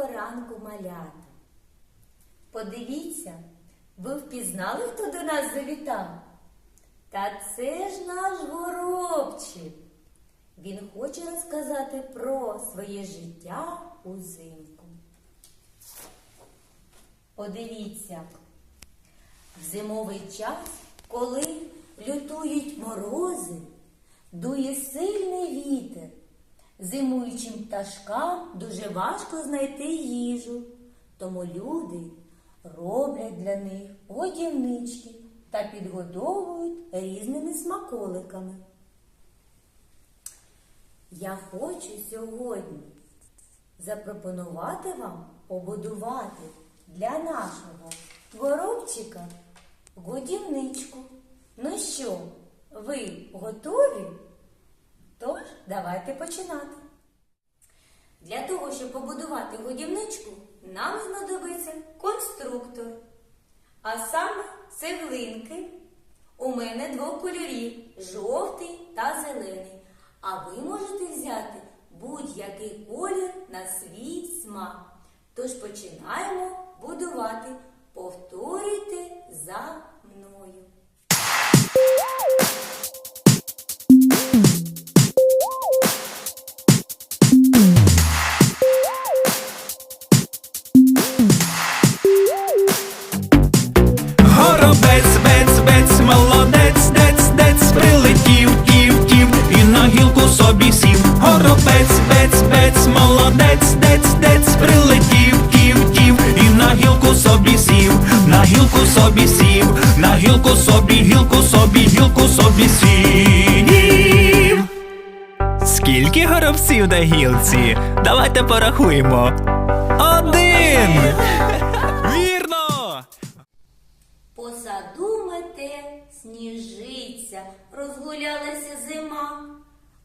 Доброго ранку, малята. Подивіться, ви впізнали, хто до нас завітав? Та це ж наш горобчик. Він хоче розказати про своє життя узимку. Подивіться, в зимовий час, коли лютують морози, дує сильний. Зимуючим пташкам дуже важко знайти їжу, тому люди роблять для них годівнички та підгодовують різними смаколиками. Я хочу сьогодні запропонувати вам побудувати для нашого горобчика годівничку. Ну що, ви готові? Тож, давайте починати. Для того, щоб побудувати годівничку, нам знадобиться конструктор. А саме цеглинки. У мене двох кольорів жовтий та зелений. А ви можете взяти будь-який колір на свій смак. Тож починаємо будувати. Повторюйте за собі сів, на гілку собі, гілку собі, гілку собі сів. Скільки горобців на гілці? Давайте порахуємо. Один! Вірно! По саду мете сніжиться, розгулялася зима.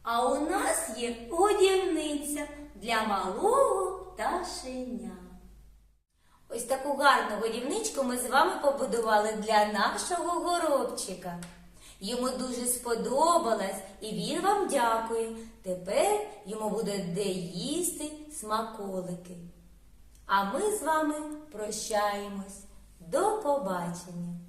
А у нас є годівниця для малого пташеня. Таку гарну годівничку ми з вами побудували для нашого горобчика. Йому дуже сподобалось і він вам дякує. Тепер йому буде де їсти смаколики. А ми з вами прощаємось. До побачення!